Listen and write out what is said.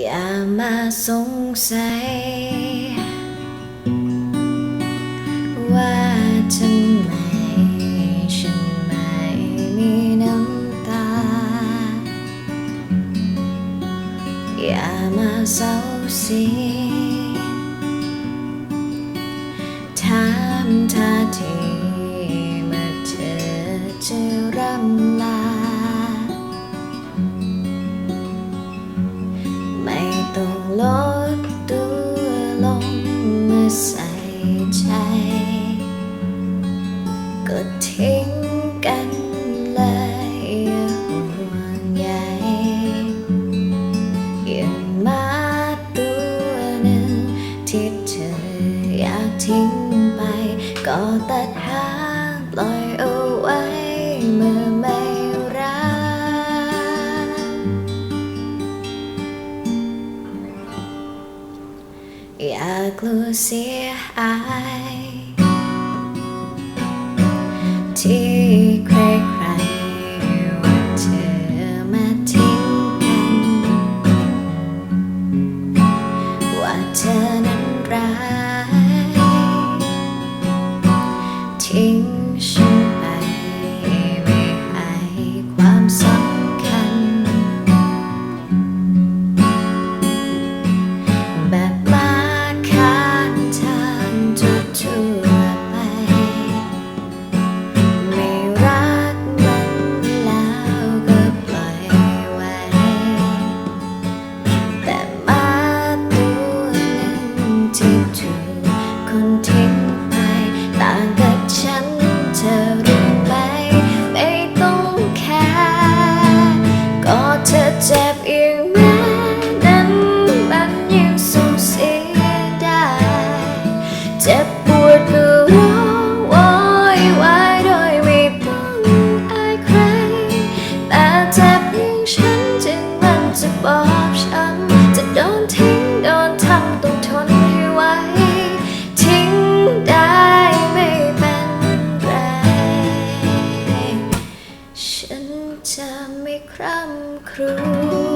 อย่ามาสงสัย ว่าทำไมฉันไม่มีน้ำตา อย่ามาเศร้าสีถามท่าที ก็ทิ้งกันเลยอย่าห่วงใยอย่างมาตัวหนึ่งที่เธออยากทิ้งไป ก็ตัดหางปล่อยเอาไว้เมื่อไม่รักอย่ากลัวเสียหาย ที่ใครใครๆว่าเธอมาทิ้งกัน ว่าเธอนั้นร้ายทิ้งฉัน ฉันจึงมันจะบอบช้ำจะโดนทิ้งโดนทำต้องทนให้ไหวทิ้งได้ไม่เป็นไร ฉันจะไม่คร่ำครวญ